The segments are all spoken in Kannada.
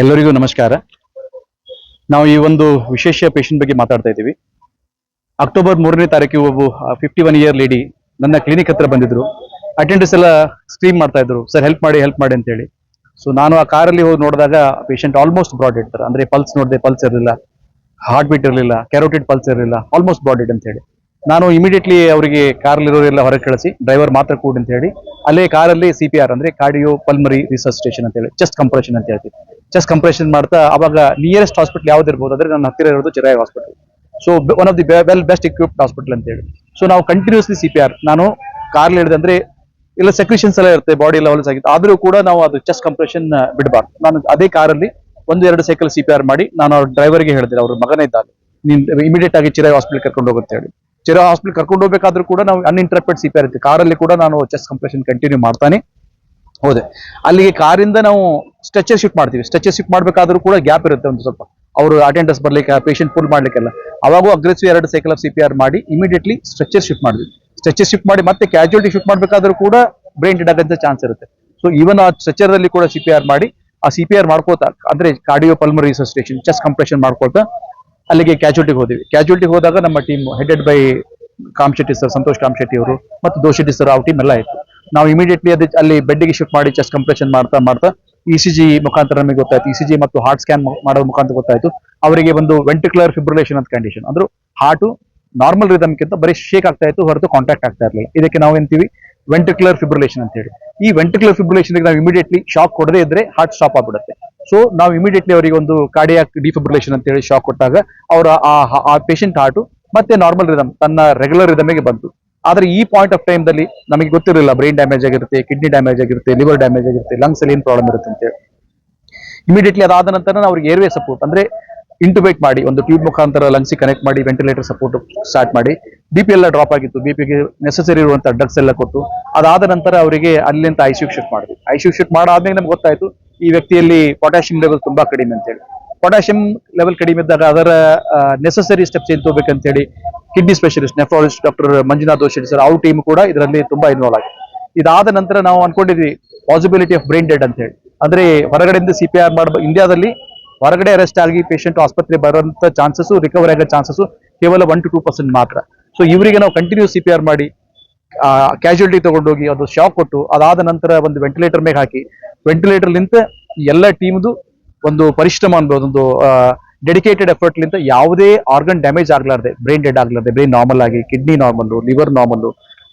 ಎಲ್ಲರಿಗೂ ನಮಸ್ಕಾರ. ನಾವು ಈ ಒಂದು ವಿಶೇಷ ಪೇಷಂಟ್ ಬಗ್ಗೆ ಮಾತಾಡ್ತಾ ಇದ್ದೀವಿ. ಅಕ್ಟೋಬರ್ ಮೂರನೇ ತಾರೀಕಿಗೆ ಒಬ್ಬ ಫಿಫ್ಟಿ ಒನ್ ಇಯರ್ ಲೇಡಿ ನನ್ನ ಕ್ಲಿನಿಕ್ ಹತ್ರ ಬಂದಿದ್ರು. ಅಟೆಂಡೆನ್ಸ್ ಎಲ್ಲ ಸ್ಕ್ರೀಮ್ ಮಾಡ್ತಾ ಇದ್ರು. ಸರ್ ಹೆಲ್ಪ್ ಮಾಡಿ ಹೆಲ್ಪ್ ಮಾಡಿ ಅಂತೇಳಿ. ಸೊ ನಾನು ಆ ಕಾರಲ್ಲಿ ಹೋಗಿ ನೋಡಿದಾಗ ಪೇಷಂಟ್ ಆಲ್ಮೋಸ್ಟ್ ಬ್ರಾಡ್ ಇಡ್ತಾರೆ. ಅಂದ್ರೆ ಪಲ್ಸ್ ನೋಡಿದೆ ಪಲ್ಸ್ ಇರಲಿಲ್ಲ. ಹಾರ್ಟ್ ಬೀಟ್ ಇರಲಿಲ್ಲ. ಕ್ಯಾರೋಟಿಡ್ ಪಲ್ಸ್ ಇರಲಿಲ್ಲ. ಆಲ್ಮೋಸ್ಟ್ ಬ್ರಾಡ್ ಅಂತ ಹೇಳಿ ನಾನು ಇಮಿಡಿಯೇಟ್ಲಿ ಅವರಿಗೆ ಕಾರಲ್ಲಿರೋರೆಲ್ಲ ಹೊರಗೆ ಕಳಿಸಿ ಡ್ರೈವರ್ ಮಾತ್ರ ಕೂಡಿ ಅಂತ ಹೇಳಿ ಅಲ್ಲೇ ಕಾರಲ್ಲಿ ಸಿ ಪಿ ಆರ್ ಅಂದ್ರೆ ಕಾರ್ಡಿಯೋ ಪಲ್ಮರಿ ರಿಸರ್ಚೇಷನ್ ಅಂತ ಹೇಳಿ ಚೆಸ್ಟ್ ಕಂಪ್ರೆಷನ್ ಅಂತ ಹೇಳ್ತೀವಿ. ಚೆಸ್ಟ್ ಕಂಪ್ರೆಷನ್ ಮಾಡ್ತಾ ಅವಾಗ ನಿಯರೆಸ್ಟ್ ಹಾಸ್ಪಿಟಲ್ ಯಾವ್ದು ಇರ್ಬೋದು ಅಂದ್ರೆ ನನ್ನ ಹತ್ತಿರ ಇರೋದು Chirayu hospital so one of the well best equipped hospital ಅಂತ ಹೇಳಿ. ಸೊ ನಾವು ಕಂಟಿನ್ಯೂಸ್ಲಿ ಸಿ ಪಿ ಆರ್ ನಾನು ಕಾರ್ ಹಿಡಿದಂದ್ರೆ ಇಲ್ಲ ಸೆಕ್ರಿಷನ್ಸ್ ಎಲ್ಲ ಇರುತ್ತೆ ಬಾಡಿ ಲೆವೆಲ್ಸ್ ಆಗಿತ್ತು. ಆದ್ರೂ ಕೂಡ ನಾವು ಅದು ಚೆಸ್ಟ್ ಕಂಪ್ರೆಷನ್ ಬಿಡಬಾರ್ದು. ನಾನು ಅದೇ ಕಾರಲ್ಲಿ ಒಂದು ಎರಡು ಸೈಕಲ್ ಸಿ ಪಿ ಆರ್ ಮಾಡಿ ನಾನು ಅವ್ರ ಡ್ರೈವರ್ಗೆ ಹೇಳಿದೆ, ಅವ್ರ ಮಗನೇ ಇದ್ದಾಗ ನೀನ್ ಇಮಿಡಿಯೇಟ್ ಆಗಿ ಚಿರಾಯ್ ಹಾಸ್ಪಿಟಲ್ ಕರ್ಕೊಂಡು ಹೋಗುತ್ತೆ ಹೇಳಿ. ಚಿರಾಯ್ ಹಾಸ್ಪಿಟಲ್ ಕರ್ಕೊಂಡು ಹೋಗ್ಬೇಕಾದ್ರೂ ಕೂಡ ನಾವು ಅನ್ಇಂಟರಪ್ಟೆಡ್ ಸಿ ಪಿ ಆರ್ ಇತ್ತು ಕಾರಲ್ಲಿ ಕೂಡ ನಾನು ಚೆಸ್ಟ್ ಕಂಪ್ರೆಷನ್ ಕಂಟಿನ್ಯೂ ಮಾಡ್ತಾನೆ. ಹೋದೆ. ಅಲ್ಲಿಗೆ ಕಾರಿಂದ ನಾವು ಸ್ಟ್ರೆಚರ್ ಶಿಫ್ಟ್ ಮಾಡ್ತೀವಿ. ಸ್ಟ್ರೆಚರ್ ಶಿಫ್ಟ್ ಮಾಡಬೇಕಾದ್ರೂ ಕೂಡ ಗ್ಯಾಪ್ ಇರುತ್ತೆ ಒಂದು ಸ್ವಲ್ಪ. ಅವರು ಅಟೆಂಡರ್ಸ್ ಬರ್ಲಿಕ್ಕೆ ಪೇಷಂಟ್ ಪುಲ್ ಮಾಡ್ಲಿಕ್ಕೆಲ್ಲ. ಅವಾಗೂ ಅಗ್ರೆಸಿವ್ ಎರಡು cycle of C P R ಮಾಡಿ ಇಮಿಡಿಯೇಟ್ಲಿ ಸ್ಟ್ರೆಚರ್ ಶಿಫ್ಟ್ ಮಾಡಿದ್ವಿ ಸ್ಟ್ರೆಚರ್ ಶಿಫ್ಟ್ ಮಾಡಿ ಮತ್ತೆ ಕ್ಯಾಜುಯಲ್ಟಿ ಶಿಫ್ಟ್ ಮಾಡಬೇಕಾದ್ರೂ ಕೂಡ ಬ್ರೈನ್ ಡೆಡ್ ಆಗಂತ ಚಾನ್ಸ್ ಇರುತ್ತೆ. ಸೊ ಈವನ್ ಆ ಸ್ಟ್ರೆಚರ್ ಅಲ್ಲಿ ಕೂಡ ಸಿ ಪಿ ಆರ್ ಮಾಡಿ, ಆ ಸಿ ಪಿ ಆರ್ ಮಾಡ್ಕೋತಾ, ಅಂದ್ರೆ cardio pulmonary association chest compression ಮಾಡ್ಕೊಳ್ತಾ ಅಲ್ಲಿಗೆ ಕ್ಯಾಜುಯಾಲಿಟಿಗೆ ಹೋದ್ವಿ. ಕ್ಯಾಜುಯಾಲಿಟಿಗೆ ಹೋದಾಗ ನಮ್ಮ team headed by Kamshetty sir Santosh Kamshetty ಅವರು ಮತ್ತು ದೋಶೆಟ್ಟಿ ಸರ್ ಅವ್ರ ಟೀಮ್ ಎಲ್ಲ ಇತ್ತು ನಾವು ಇಮಿಡಿಯೇಟ್ಲಿ ಅದು ಅಲ್ಲಿ ಬೆಡ್ಗೆ ಶಿಫ್ಟ್ ಮಾಡಿ ಚೆಸ್ಟ್ ಕಂಪ್ರೆಷನ್ ಮಾಡ್ತಾ ಮಾಡ್ತಾ ಇ ಸಿ ಜಿ ಮುಖಾಂತರ ನಮಗೆ ಗೊತ್ತಾಯ್ತು. ಇ ಸಿ ಜಿ ಮತ್ತು ಹಾರ್ಟ್ ಸ್ಕ್ಯಾನ್ ಮಾಡೋ ಮುಖಾಂತರ ಗೊತ್ತಾಯ್ತು. ಅವರಿಗೆ ಒಂದು ವೆಂಟಿಕ್ಯುಲರ್ ಫಿಬ್ರಿಲೇಷನ್ ಅಂತ ಕಂಡೀಷನ್ ಅಂದ್ರೆ ಹಾರ್ಟು ನಾರ್ಮಲ್ ರಿದಮ್ಗಿಂತ ಬರೀ ಶೇಕ್ ಆಗ್ತಾ ಇತ್ತು, ಹೊರತು ಕಾಂಟ್ಯಾಕ್ಟ್ ಆಗ್ತಾ ಇರಲಿಲ್ಲ. ಇದಕ್ಕೆ ನಾವು ಎಂತೀವಿ ವೆಂಟಿಕ್ಯುಲರ್ ಫಿಬ್ರಿಲೇಷನ್ ಅಂತ ಹೇಳಿ. ಈ ವೆಂಟಿಕ್ಯುಲರ್ ಫಿಬ್ರಿಲೇಷನ್ ನಾವು ಇಮಿಡಿಯೇಟ್ಲಿ ಶಾಕ್ ಕೊಡದೇ ಇದ್ರೆ ಹಾರ್ಟ್ ಸ್ಟಾಪ್ ಆಗ್ಬಿಡುತ್ತೆ. ಸೊ ನಾವು ಇಮಿಡಿಯೇಟ್ಲಿ ಅವರಿಗೆ ಒಂದು ಕಾರ್ಡಿಯಾಕ್ ಡಿಫಿಬ್ರಿಲೇಷನ್ ಅಂತ ಹೇಳಿ ಶಾಕ್ ಕೊಟ್ಟಾಗ ಅವರ ಆ ಪೇಷಂಟ್ ಹಾರ್ಟು ಮತ್ತೆ ನಾರ್ಮಲ್ ರಿದಮ್ ತನ್ನ ರೆಗ್ಯುಲರ್ ರಿದಮ್ಗೆ ಬಂತು. ಆದ್ರೆ ಈ ಪಾಯಿಂಟ್ ಆಫ್ ಟೈಮ್ ದಲ್ಲಿ ನಮಗೆ ಗೊತ್ತಿರಲಿಲ್ಲ ಬ್ರೈನ್ ಡ್ಯಾಮೇಜ್ ಆಗಿರುತ್ತೆ ಕಿಡ್ನಿ ಡ್ಯಾಮೇಜ್ ಆಗಿರುತ್ತೆ ಲಿವರ್ ಡ್ಯಾಮೇಜ್ ಆಗಿರುತ್ತೆ ಲಂಗ್ಸ್ ಅಲ್ಲಿ ಏನ್ ಪ್ರಾಬ್ಲಮ್ ಇರುತ್ತೆ ಅಂತ ಹೇಳಿ. ಇಮಿಡಿಯೇಟ್ಲಿ ಅದಾದ ನಂತರ ಅವ್ರಿಗೆ ಏರ್ವೇ ಸಪೋರ್ಟ್ ಅಂದ್ರೆ ಇಂಟುಬೇಟ್ ಮಾಡಿ, ಒಂದು ಟ್ಯೂಬ್ ಮುಖಾಂತರ ಲಂಗ್ಸಿ ಕನೆಕ್ಟ್ ಮಾಡಿ ವೆಂಟಿಲೇಟರ್ ಸಪೋರ್ಟ್ ಸ್ಟಾರ್ಟ್ ಮಾಡಿ ಬಿ ಪಿ ಎಲ್ಲ ಡ್ರಾಪ್ ಆಗಿತ್ತು ಬಿ ಪಿಗೆ ನೆಸೆಸರಿ ಇರುವಂತಹ ಡ್ರಗ್ಸ್ ಎಲ್ಲ ಕೊಟ್ಟು, ಅದಾದ ನಂತರ ಅವರಿಗೆ ಅಲ್ಲಿಂದ ಐಸಿಯು ಶಿಫ್ಟ್ ಮಾಡಿದ್ವಿ ಐಸಿಯು ಶಿಫ್ಟ್ ಮಾಡಾದ್ಮೇಲೆ ನಮ್ಗೆ ಗೊತ್ತಾಯ್ತು, ಈ ವ್ಯಕ್ತಿಯಲ್ಲಿ ಪೊಟ್ಯಾಷಿಯಂ ಲೆವೆಲ್ ತುಂಬಾ ಕಡಿಮೆ ಅಂತ ಹೇಳಿ. ಪೊಟ್ಯಾಷಿಯಂ ಲೆವೆಲ್ ಕಡಿಮೆ ಇದ್ದಾಗ ಅದರ ನೆಸೆಸರಿ ಸ್ಟೆಪ್ಸ್ ಏನ್ ತಗೋಬೇಕಂತ ಹೇಳಿ kidney specialist nephrologist doctor Manjunath Doshi sir ಅವ್ರ ಟೀಮ್ ಕೂಡ ಇದರಲ್ಲಿ ತುಂಬಾ ಇನ್ವಾಲ್ವ್ ಆಗಿದೆ. ಇದಾದ ನಂತರ ನಾವು ಅನ್ಕೊಂಡಿದ್ವಿ ಪಾಸಿಬಿಲಿಟಿ ಆಫ್ ಬ್ರೈನ್ ಡೆಡ್ ಅಂತ ಹೇಳಿ ಅಂದ್ರೆ ಹೊರಗಡೆಯಿಂದ ಸಿ ಪಿ ಆರ್ ಇಂಡಿಯಾದಲ್ಲಿ ಹೊರಗಡೆ ಅರೆಸ್ಟ್ ಆಗಿ ಪೇಷಂಟ್ ಆಸ್ಪತ್ರೆ ಬರುವಂತ ಚಾನ್ಸಸ್ ರಿಕವರಿ ಆಗೋ ಚಾನ್ಸಸ್ ಕೇವಲ ಒನ್ ಟು ಟೂ ಪರ್ಸೆಂಟ್ ಮಾತ್ರ. ಸೊ ಇವರಿಗೆ ನಾವು ಕಂಟಿನ್ಯೂ ಸಿ ಪಿ ಆರ್ ಮಾಡಿ ಕ್ಯಾಶುಯಾಲಿಟಿ ತಗೊಂಡೋಗಿ ಅದು ಶಾಕ್ ಕೊಟ್ಟು, ಅದಾದ ನಂತರ ಒಂದು ವೆಂಟಿಲೇಟರ್ ಮೇಲೆ ಹಾಕಿ ವೆಂಟಿಲೇಟರ್ ನಿಂತ ಎಲ್ಲ ಟೀಮ್ದು ಒಂದು ಪರಿಶ್ರಮ ಅನ್ಬೋದು, ಒಂದು ಡೆಡಿಕೇಟೆಡ್ ಎಫರ್ಟ್ ಲಿಂತ ಯಾವುದೇ ಆರ್ಗನ್ ಡ್ಯಾಮೇಜ್ ಆಗ್ಲಾರ್ದೆ ಬ್ರೈನ್ ಡೆಡ್ ಆಗ್ಲಾರ್ದೆ ಬ್ರೈನ್ ನಾರ್ಮಲ್ ಆಗಿ kidney normal liver normal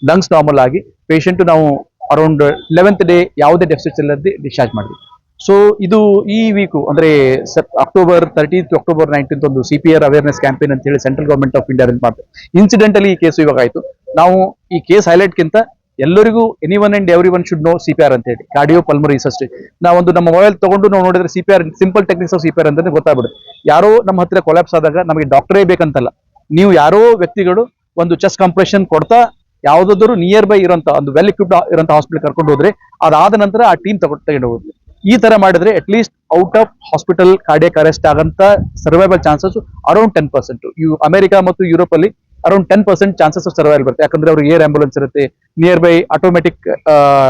lungs normal ಆಗಿ ಪೇಷಂಟ್ ನಾವು ಅರೌಂಡ್ ಲೆವೆಂತ್ ಡೇ ಯಾವುದೇ ಡೆಫಿಸಿಟ್ಸ್ ಇಲ್ಲದೆ ಡಿಸ್ಚಾರ್ಜ್ ಮಾಡಿದ್ವಿ ಸೊ ಇದು ಈ ವೀಕು ಅಂದ್ರೆ ಅಕ್ಟೋಬರ್ ತರ್ಟೀನ್ತ್ ಅಕ್ಟೋಬರ್ ನೈನ್ಟೀನ್ತ್ ಒಂದು ಸಿ ಪಿ ಅವೇರ್ನೆಸ್ ಕ್ಯಾಂಪೇನ್ ಅಂತ ಹೇಳಿ ಸೆಂಟ್ರಲ್ ಗೌರ್ಮೆಂಟ್ ಆಫ್ ಇಂಡಿಯಾ ಮಾಡ್ತಾರೆ ಇನ್ಸಿಡೆಂಟಲಿ ಈ ಕೇಸ್ ಇವಾಗ ಆಯಿತು. ನಾವು ಈ ಕೇಸ್ ಹೈಲೈಟ್ಗಿಂತ ಎಲ್ಲರಿಗೂ anyone and everyone should know C P R ಅಂತ ಹೇಳಿ. ಕಾರ್ಡಿಯೋ ಪಲ್ಮರಿ ಅಷ್ಟೇ ನಾವೊಂದು ನಮ್ಮ ಮೊಬೈಲ್ ತಗೊಂಡು ನಾವು ನೋಡಿದ್ರೆ C P R simple techniques of C P R ಅಂತ ಗೊತ್ತಾಗ್ಬಿಡುತ್ತೆ. ಯಾರೋ ನಮ್ಮ ಹತ್ರ ಕೊಲಾಪ್ಸ್ ಆದಾಗ ನಮಗೆ ಡಾಕ್ಟರೇ ಬೇಕಂತಲ್ಲ. ನೀವು ಯಾರೋ ವ್ಯಕ್ತಿಗಳು ಒಂದು ಚೆಸ್ಟ್ ಕಂಪ್ರೆಷನ್ ಕೊಡ್ತಾ ಯಾವ್ದಾದ್ರು ನಿಯರ್ ಬೈ ಇರೋಂಥ ಒಂದು ವೆಲ್ ಇಕ್ವಿಪ್ಡ್ ಇರೋಂತ ಹಾಸ್ಪಿಟಲ್ ಕರ್ಕೊಂಡು ಹೋದ್ರೆ ಅದಾದ ನಂತರ ಆ ಟೀಮ್ ತಗೊಂಡು ತಗೊಂಡು ಈ ತರ ಮಾಡಿದ್ರೆ at least out of hospital cardiac arrest ಆಗಂತ survival chances around ten percent ಇವು ಅಮೆರಿಕ ಮತ್ತು ಯುರೋಪ್ ಅಲ್ಲಿ around ten percent chances of survival ಬರುತ್ತೆ. ಯಾಕಂದ್ರೆ ಅವ್ರಿಗೆ ಏರ್ ಆಂಬುಲೆನ್ಸ್ ಇರುತ್ತೆ near by automatic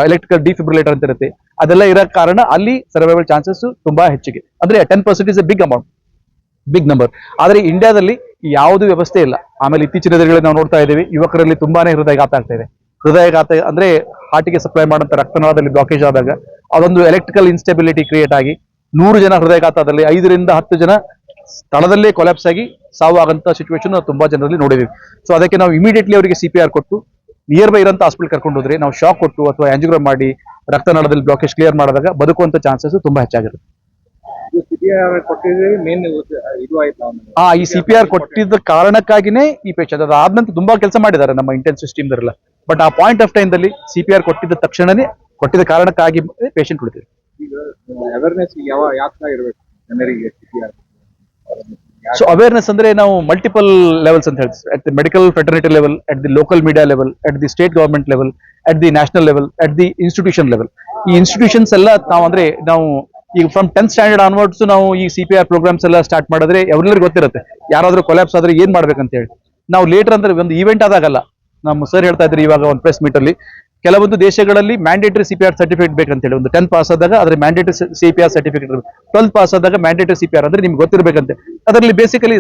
electrical defibrillator ಅಂತ ಇರುತ್ತೆ. ಅದೆಲ್ಲ ಇರೋ ಕಾರಣ ಅಲ್ಲಿ ಸರ್ವೈವಲ್ ಚಾನ್ಸಸ್ ತುಂಬಾ ಹೆಚ್ಚಿಗೆ. ಅಂದ್ರೆ ten percent is a big amount big number ಆದ್ರೆ ಇಂಡಿಯಾದಲ್ಲಿ ಯಾವುದು ವ್ಯವಸ್ಥೆ ಇಲ್ಲ. ಆಮೇಲೆ ಇತ್ತೀಚಿನ ದಿನಗಳಲ್ಲಿ ನಾವು ನೋಡ್ತಾ ಇದ್ದೀವಿ, ಯುವಕರಲ್ಲಿ ತುಂಬಾನೇ ಹೃದಯಘಾತ ಆಗ್ತಾ ಇದೆ. ಹೃದಯಘಾತ ಅಂದ್ರೆ ಹಾರ್ಟಿಗೆ ಸಪ್ಲೈ ಮಾಡುವಂತ ರಕ್ತನಾಳದಲ್ಲಿ ಬ್ಲಾಕೇಜ್ ಆದಾಗ, ಅದೊಂದು ಎಲೆಕ್ಟ್ರಿಕಲ್ ಇನ್ಸ್ಟೆಬಿಲಿಟಿ ಕ್ರಿಯೇಟ್ ಆಗಿ ನೂರು ಜನ ಹೃದಯಘಾತದಲ್ಲಿ ಐದರಿಂದ ಹತ್ತು ಜನ ಸ್ಥಳದಲ್ಲೇ ಕೊಲ್ಯಾಪ್ಸ್ ಆಗಿ ಸಾವು ಆಗಂತ ಸಿಚುವೇಶನ್ ತುಂಬಾ ಜನರಲ್ಲಿ ನೋಡಿದೀವಿ. ಸೊ ಅದಕ್ಕೆ ನಾವು ಇಮಿಡಿಯೇಟ್ಲಿ ಅವರಿಗೆ ಸಿ ಪಿ ಆರ್ ಕೊಟ್ಟು ನಿಯರ್ ಬೈ ಇರೋಂಥ ಹಾಸ್ಪಿಟಲ್ ಕರ್ಕೊಂಡು ಹೋದ್ರೆ ನಾವು ಶಾಕ್ ಕೊಟ್ಟು ಅಥವಾ ಆಂಜಿಗ್ರಾಮ್ ಮಾಡಿ ರಕ್ತನಾಳದಲ್ಲಿ ಬ್ಲಾಕೇಜ್ ಕ್ಲಿಯರ್ ಮಾಡಿದಾಗ ಬದುಕುವಂತ ಚಾನ್ಸಸ್ ತುಂಬಾ ಹೆಚ್ಚಾಗಿರುತ್ತೆ. ಆ ಈ ಸಿ ಪಿ ಆರ್ ಕೊಟ್ಟಿದ್ದ ಕಾರಣಕ್ಕಾಗಿನೇ ಈ ಪೇಷಂಟ್ ಅದು ಆದ ನಂತರ ತುಂಬಾ ಕೆಲಸ ಮಾಡಿದ್ದಾರೆ ನಮ್ಮ ಇಂಟೆನ್ಸಿವ್ ಟೀಮ್ ದರೆಲ್ಲ ಬಟ್ ಆ ಪಾಯಿಂಟ್ ಆಫ್ ಟೈಮ್ ದಲ್ಲಿ ಸಿ ಪಿ ಆರ್ ಕೊಟ್ಟಿದ್ದ ತಕ್ಷಣನೇ ಕೊಟ್ಟಿದ್ದ ಕಾರಣಕ್ಕಾಗಿ ಪೇಷಂಟ್ ಉಳಿದಿದೆ. ಈಗ ಅವೇರ್ನೆಸ್ ಯಾವ ಯಾವ ಜನರಿಗೆ C P CPR? So awareness ಅಂದ್ರೆ ನಾವು ಮಲ್ಟಿಪಲ್ ಲೆವೆಲ್ಸ್ ಅಂತ ಹೇಳ್ತೀವಿ at the medical fraternity level at the local media level at the state government level at the national level at the institution level ಈ ಇನ್ಸ್ಟಿಟ್ಯೂಷನ್ಸ್ ಎಲ್ಲ ನಾವು ಅಂದ್ರೆ ನಾವು ಈಗ ಫ್ರಮ್ ಟೆಂತ್ ಸ್ಟ್ಯಾಂಡರ್ಡ್ ಆನ್ವರ್ಡ್ಸ್ ನಾವು ಈ ಸಿ ಪಿ ಆರ್ ಪ್ರೋಗ್ರಾಮ್ಸ್ ಎಲ್ಲ ಸ್ಟಾರ್ಟ್ ಮಾಡಿದ್ರೆ ಎಲ್ಲರಿಗೂ ಗೊತ್ತಿರುತ್ತೆ. ಯಾರಾದ್ರೂ ಕೊಲ್ಯಾಪ್ಸ್ ಆದ್ರೆ ಏನ್ ಮಾಡ್ಬೇಕಂತ ಹೇಳಿ. ನಾವು ಲೇಟರ್ ಅಂದ್ರೆ ಒಂದು ಈವೆಂಟ್ ಆದಾಗಲ್ಲ. ನಮ್ಮ ಸರ್ ಹೇಳ್ತಾ ಇದ್ರೆ ಇವಾಗ ಒಂದು ಪ್ರೆಸ್ ಮೀಟ್ ಅಲ್ಲಿ. ಕೆಲವೊಂದು ದೇಶಗಳಲ್ಲಿ mandatory CPR certificate or certificate ಬೇಕಂತೇಳಿ ಒಂದು ಟೆಂತ್ ಪಾಸ್ ಆದಾಗ ಅದ್ರ mandatory CPR P R certificate twelfth pass ಆದಾಗ ಮ್ಯಾಂಡೇಟರಿ ಸಿಪಿಆರ್ ಪಿ ಆರ್ ಅಂದ್ರೆ ನಿಮ್ಗೆ ಗೊತ್ತಿರಬೇಕಂತೆ. ಅದರಲ್ಲಿ ಬೇಸಿಕಲಿ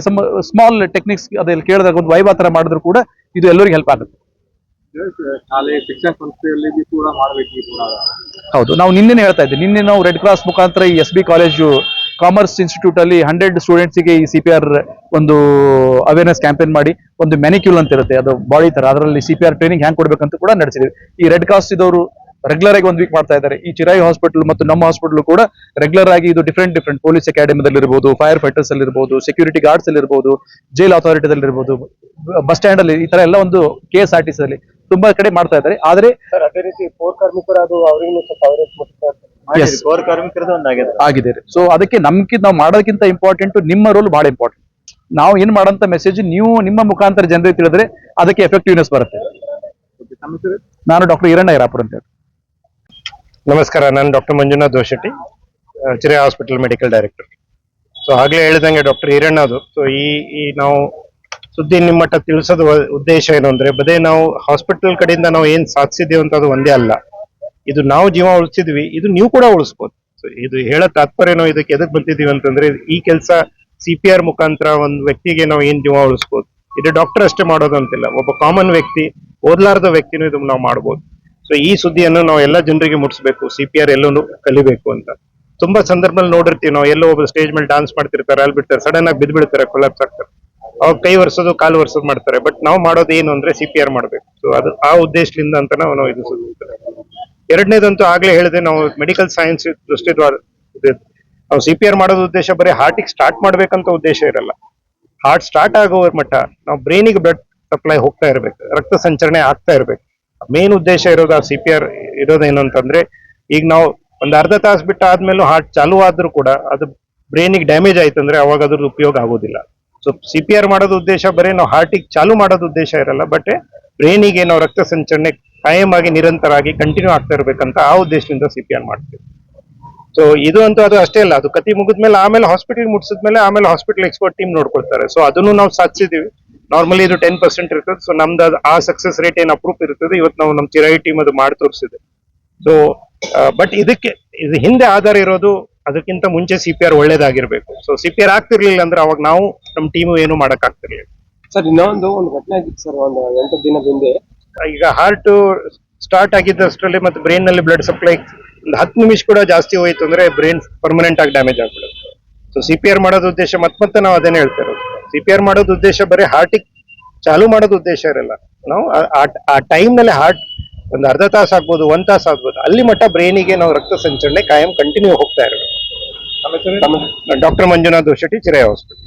ಸ್ಮಾಲ್ ಟೆಕ್ನಿಕ್ಸ್ ಅದ್ರಲ್ಲಿ ಕೇಳಿದಾಗ ಒಂದು ವೈವಾ ತರ ಮಾಡಿದ್ರು ಕೂಡ ಇದು ಎಲ್ಲರಿಗೂ ಹೆಲ್ಪ್ ಆಗುತ್ತೆ. ಶಿಕ್ಷಣ ಸಂಸ್ಥೆಯಲ್ಲಿ ಕೂಡ ಮಾಡ್ಬೇಕು ಕೂಡ ಹೌದು. ನಾವು ನಿನ್ನೆ ಹೇಳ್ತಾ ಇದ್ದೀವಿ ನಿನ್ನೆ ನಾವು ರೆಡ್ ಕ್ರಾಸ್ ಮುಖಾಂತರ ಈ S B college commerce institute ಅಲ್ಲಿ ಹಂಡ್ರೆಡ್ ಸ್ಟೂಡೆಂಟ್ಸ್ಗೆ ಈ ಸಿ ಪಿ ಆರ್ ಒಂದು ಅವೇರ್ನೆಸ್ ಕ್ಯಾಂಪೇನ್ ಮಾಡಿ ಒಂದು ಮೆನಿಕ್ಯೂಲ್ ಅಂತ ಇರುತ್ತೆ, ಅದು ಬಾಡಿ ತರ. ಅದರಲ್ಲಿ ಸಿ ಪಿ ಆರ್ ಟ್ರೈನಿಂಗ್ ಹ್ಯಾಂಗ್ ಕೊಡ್ಬೇಕಂತ ಕೂಡ ನಡೆಸಿದ್ವಿ. ಈ ರೆಡ್ ಕ್ರಾಸ್ ಇದವರು ರೆಗ್ಯುಲರ್ ಆಗಿ ಒಂದು ವೀಕ್ ಮಾಡ್ತಾ ಇದ್ದಾರೆ. ಈ ಚಿರಾಯಿ ಹಾಸ್ಪಿಟಲ್ ಮತ್ತು ನಮ್ಮ ಹಾಸ್ಪಿಟಲ್ ಕೂಡ ರೆಗ್ಯುಲರ್ ಆಗಿ ಇದು ಡಿಫ್ರೆಂಟ್ ಡಿಫ್ರೆಂಟ್ ಪೊಲೀಸ್ ಅಕಾಡೆಮಿದಲ್ಲಿ ಇರಬಹುದು ಫೈರ್ ಫೈಟರ್ಸ್ ಅಲ್ಲಿ ಇರಬಹುದು ಸೆಕ್ಯೂರಿಟಿ ಗಾರ್ಡ್ಸ್ ಅಲ್ಲಿ ಇರಬಹುದು ಜೈಲ್ ಅಥಾರಿಟಿದಲ್ಲಿ ಇರಬಹುದು ಬಸ್ ಸ್ಟ್ಯಾಂಡ್ ಅಲ್ಲಿ ಈ ತರ ಎಲ್ಲ ಒಂದು ಕೆ ಎಸ್ ಆರ್ ಟಿ ಅಲ್ಲಿ ತುಂಬಾ ಕಡೆ ಮಾಡ್ತಾ ಇದ್ದಾರೆ. ಆದ್ರೆ ಅದೇ ರೀತಿ ಪೌರ ಕಾರ್ಮಿಕರು ಅದು ಅವರಿಗೂ ಸ್ವಲ್ಪ ಆಗಿದೆ ಸೊ ಅದಕ್ಕೆ ನಮ್ಗೆ ನಾವು ಮಾಡೋದಕ್ಕಿಂತ ಇಂಪಾರ್ಟೆಂಟ್ ನಿಮ್ಮ ರೋಲ್ ಬಹಳ ಇಂಪಾರ್ಟೆಂಟ್ ನಾವು ಏನ್ ಮಾಡೋಂತ ಮೆಸೇಜ್ ನೀವು ನಿಮ್ಮ ಮುಖಾಂತರ ಜನರಿಗೆ ತಿಳಿದ್ರೆ ಅದಕ್ಕೆ ಎಫೆಕ್ಟಿವ್ನೆಸ್ ಬರುತ್ತೆ. ನಾನು ಡಾಕ್ಟರ್ ಈರಣ್ಣ ಹಿರಾಪುರ್ ಅಂತ ಹೇಳಿ. ನಮಸ್ಕಾರ ನಾನು ಡಾಕ್ಟರ್ ಮಂಜುನಾಥ್ ದೋಶೆಟ್ಟಿ ಚಿರೆ ಹಾಸ್ಪಿಟಲ್ ಮೆಡಿಕಲ್ ಡೈರೆಕ್ಟರ್ ಸೊ ಆಗ್ಲೇ ಹೇಳಿದಂಗೆ ಡಾಕ್ಟರ್ ಹಿರಣ್ಣದು ಸೊ ಈ ಈ ನಾವು ಸುದ್ದಿ ನಿಮ್ಮ ಮಟ್ಟ ತಿಳಿಸೋದು ಉದ್ದೇಶ ಏನು ಅಂದ್ರೆ ಬದೇ ನಾವು ಹಾಸ್ಪಿಟಲ್ ಕಡೆಯಿಂದ ನಾವು ಏನ್ ಸಾಧಿಸಿದ್ದೇವೆ ಅಂತ ಅದು ಒಂದೇ ಅಲ್ಲ. ಇದು ನಾವು ಜೀವ ಉಳಿಸಿದ್ವಿ, ಇದು ನೀವು ಕೂಡ ಉಳಿಸ್ಬೋದು. ಇದು ಹೇಳ ತಾತ್ಪರ್ಯ ನಾವು ಇದಕ್ಕೆ ಎದಕ್ ಬಂದಿದ್ದೀವಿ ಅಂತಂದ್ರೆ, ಈ ಕೆಲಸ ಸಿ ಪಿ ಆರ್ ಮುಖಾಂತರ ಒಂದು ವ್ಯಕ್ತಿಗೆ ನಾವು ಏನ್ ಜೀವ ಉಳಿಸ್ಬೋದು? ಇದು ಡಾಕ್ಟರ್ ಅಷ್ಟೇ ಮಾಡೋದು ಅಂತಿಲ್ಲ. ಒಬ್ಬ ಕಾಮನ್ ವ್ಯಕ್ತಿ, ಓದ್ಲಾರ್ದ ವ್ಯಕ್ತಿನೂ ಇದು ನಾವು ಮಾಡ್ಬೋದು. ಸೊ ಈ ಸುದ್ದಿಯನ್ನು ನಾವು ಎಲ್ಲ ಜನರಿಗೆ ಮುಟ್ಟಿಸ್ಬೇಕು ಸಿ ಪಿ ಆರ್ ಕಲಿಬೇಕು ಅಂತ. ತುಂಬಾ ಸಂದರ್ಭದಲ್ಲಿ ನೋಡಿರ್ತೀವಿ ನಾವು, ಎಲ್ಲೋ ಒಬ್ಬ ಸ್ಟೇಜ್ ಮೇಲೆ ಡಾನ್ಸ್ ಮಾಡ್ತಿರ್ತಾರೆ, ಅಲ್ಲಿ ಬಿಡ್ತಾರೆ ಸಡನ್ ಆಗಿ ಬಿದ್ದ್ಬಿಡ್ತಾರೆ ಕೊಲಾಪ್ಸ್ ಆಗ್ತಾರೆ. ಅವಾಗ ಕೈ ಒರೆಸೋದು, ಕಾಲು ಒರೆಸೋದು ಮಾಡ್ತಾರೆ. ಬಟ್ ನಾವು ಮಾಡೋದು ಏನು ಅಂದ್ರೆ ಸಿ ಪಿ ಆರ್ ಮಾಡ್ಬೇಕು. ಸೊ ಅದು ಆ ಉದ್ದೇಶದಿಂದ ಅಂತ ನಾವು ನಾವು ಇದು ಸುದ್ದಿ ಎರಡನೇದಂತೂ ಆಗ್ಲೇ ಹೇಳಿದೆ, ನಾವು ಮೆಡಿಕಲ್ ಸೈನ್ಸ್ ದೃಷ್ಟಿದ್ವಾರ. ನಾವು ಸಿ ಪಿ ಆರ್ ಮಾಡೋದು ಉದ್ದೇಶ, ಬರೀ ಹಾರ್ಟಿಗೆ ಸ್ಟಾರ್ಟ್ ಮಾಡ್ಬೇಕಂತ ಉದ್ದೇಶ ಇರಲ್ಲ. ಹಾರ್ಟ್ ಸ್ಟಾರ್ಟ್ ಆಗೋ ಮಟ್ಟ, ನಾವು ಬ್ರೈನಿಗೆ ಬ್ಲಡ್ ಸಪ್ಲೈ ಹೋಗ್ತಾ ಇರ್ಬೇಕು, ರಕ್ತ ಸಂಚರಣೆ ಆಗ್ತಾ ಇರ್ಬೇಕು. ಮೇನ್ ಉದ್ದೇಶ ಇರೋದು ಆ ಸಿ ಪಿ ಆರ್ ಇರೋದೇನು ಅಂತಂದ್ರೆ ಈಗ ನಾವು ಒಂದ್ ಅರ್ಧ ತಾಸು ಬಿಟ್ಟು ಆದ್ಮೇಲೂ ಹಾರ್ಟ್ ಚಾಲು ಆದ್ರೂ ಕೂಡ ಅದು ಬ್ರೈನಿಗೆ ಡ್ಯಾಮೇಜ್ ಆಯ್ತಂದ್ರೆ ಅವಾಗ ಅದ್ರದ್ದು ಉಪಯೋಗ ಆಗೋದಿಲ್ಲ. ಸೊ ಸಿ ಪಿ ಆರ್ ಮಾಡೋದು ಉದ್ದೇಶ, ಬರೀ ನಾವು ಹಾರ್ಟಿಗೆ ಚಾಲು ಮಾಡೋದು ಉದ್ದೇಶ ಇರಲ್ಲ ಬಟ್ ಬ್ರೈನಿಗೆ ನಾವು ರಕ್ತ ಸಂಚರಣೆ ಕಾಯಂ ಆಗಿ ನಿರಂತರ ಆಗಿ ಕಂಟಿನ್ಯೂ ಆಗ್ತಾ ಇರಬೇಕಂತ ಆ ಉದ್ದೇಶದಿಂದ ಸಿ ಪಿ ಆರ್ ಮಾಡ್ತೀವಿ. ಸೊ ಇದು ಅಂತೂ ಅದು ಅಷ್ಟೇ ಅಲ್ಲ, ಅದು ಕತಿ ಮುಗಿದ್ಮೇಲೆ ಆಮೇಲೆ ಹಾಸ್ಪಿಟಲ್ ಮುಟ್ಸಿದ್ಮೇಲೆ ಆಮೇಲೆ ಹಾಸ್ಪಿಟಲ್ ಎಕ್ಸ್ಪರ್ಟ್ ಟೀಮ್ ನೋಡ್ಕೊಳ್ತಾರೆ. ಸೊ ಅದನ್ನು ನಾವು ಸಾಧಿಸಿದೀವಿ ನಾರ್ಮಲಿ ಇದು ಟೆನ್ ಪರ್ಸೆಂಟ್ ಇರ್ತದೆ. ಸೊ ನಮ್ದು ಆ ಸಕ್ಸಸ್ ರೇಟ್ ಏನು ಅಪ್ರೂಪ್ ಇರ್ತದೆ. ಇವತ್ತು ನಾವು ನಮ್ಮ ಚಿರಾಯಿ ಟೀಮ್ ಅದು ಮಾಡಿ ತೋರಿಸಿದೆ. ಸೊ ಬಟ್ ಇದಕ್ಕೆ, ಇದು ಹಿಂದೆ ಆಧಾರ ಇರೋದು ಅದಕ್ಕಿಂತ ಮುಂಚೆ ಸಿ ಪಿ ಆರ್ ಒಳ್ಳೇದಾಗಿರ್ಬೇಕು. ಸೊ ಸಿ ಪಿ ಆರ್ ಆಗ್ತಿರ್ಲಿಲ್ಲ ಅಂದ್ರೆ ಅವಾಗ ನಾವು ನಮ್ಮ ಟೀಮು ಏನು ಮಾಡಕ್ ಆಗ್ತಿರ್ಲಿಲ್ಲ ಸರ್, ಇನ್ನೊಂದು ಒಂದು ಘಟನೆ ಆಗಿತ್ತು ಸರ್, ಒಂದು ಎಂಟು ದಿನದ ಹಿಂದೆ. ಈಗ ಹಾರ್ಟ್ ಸ್ಟಾರ್ಟ್ ಆಗಿದ್ದಷ್ಟರಲ್ಲಿ ಮತ್ತೆ ಬ್ರೈನ್ನಲ್ಲಿ ಬ್ಲಡ್ ಸಪ್ಲೈ ಒಂದು ಹತ್ತು ನಿಮಿಷ ಕೂಡ ಜಾಸ್ತಿ ಹೋಯ್ತು ಅಂದ್ರೆ ಬ್ರೈನ್ ಪರ್ಮನೆಂಟ್ ಆಗಿ ಡ್ಯಾಮೇಜ್ ಆಗ್ಬಿಡುತ್ತೆ. ಸೊ ಸಿ ಪಿ ಆರ್ ಮಾಡೋದು ಉದ್ದೇಶ ಮತ್ತೆ ಮತ್ತೆ ನಾವು ಅದನ್ನೇ ಹೇಳ್ತಾ ಇರೋದು. ಸಿ ಪಿ ಆರ್ ಮಾಡೋದು ಉದ್ದೇಶ ಬರೀ ಹಾರ್ಟಿಗೆ ಚಾಲು ಮಾಡೋದು ಉದ್ದೇಶ ಇರಲ್ಲ. ನಾವು ಆ- ಟೈಮ್ನಲ್ಲಿ ಹಾರ್ಟ್ ಒಂದು ಅರ್ಧ ತಾಸು ಆಗ್ಬೋದು ಒಂದ್ ತಾಸು ಆಗ್ಬೋದು ಅಲ್ಲಿ ಮಟ್ಟ ಬ್ರೈನಿಗೆ ನಾವು ರಕ್ತ ಸಂಚರಣೆ ಕಾಯಂ ಕಂಟಿನ್ಯೂ ಹೋಗ್ತಾ ಇರಬೇಕು ಡಾಕ್ಟರ್ ಮಂಜುನಾಥ್ ಶೆಟ್ಟಿ ಚಿರೈ ಹಾಸ್ಪಿಟಲ್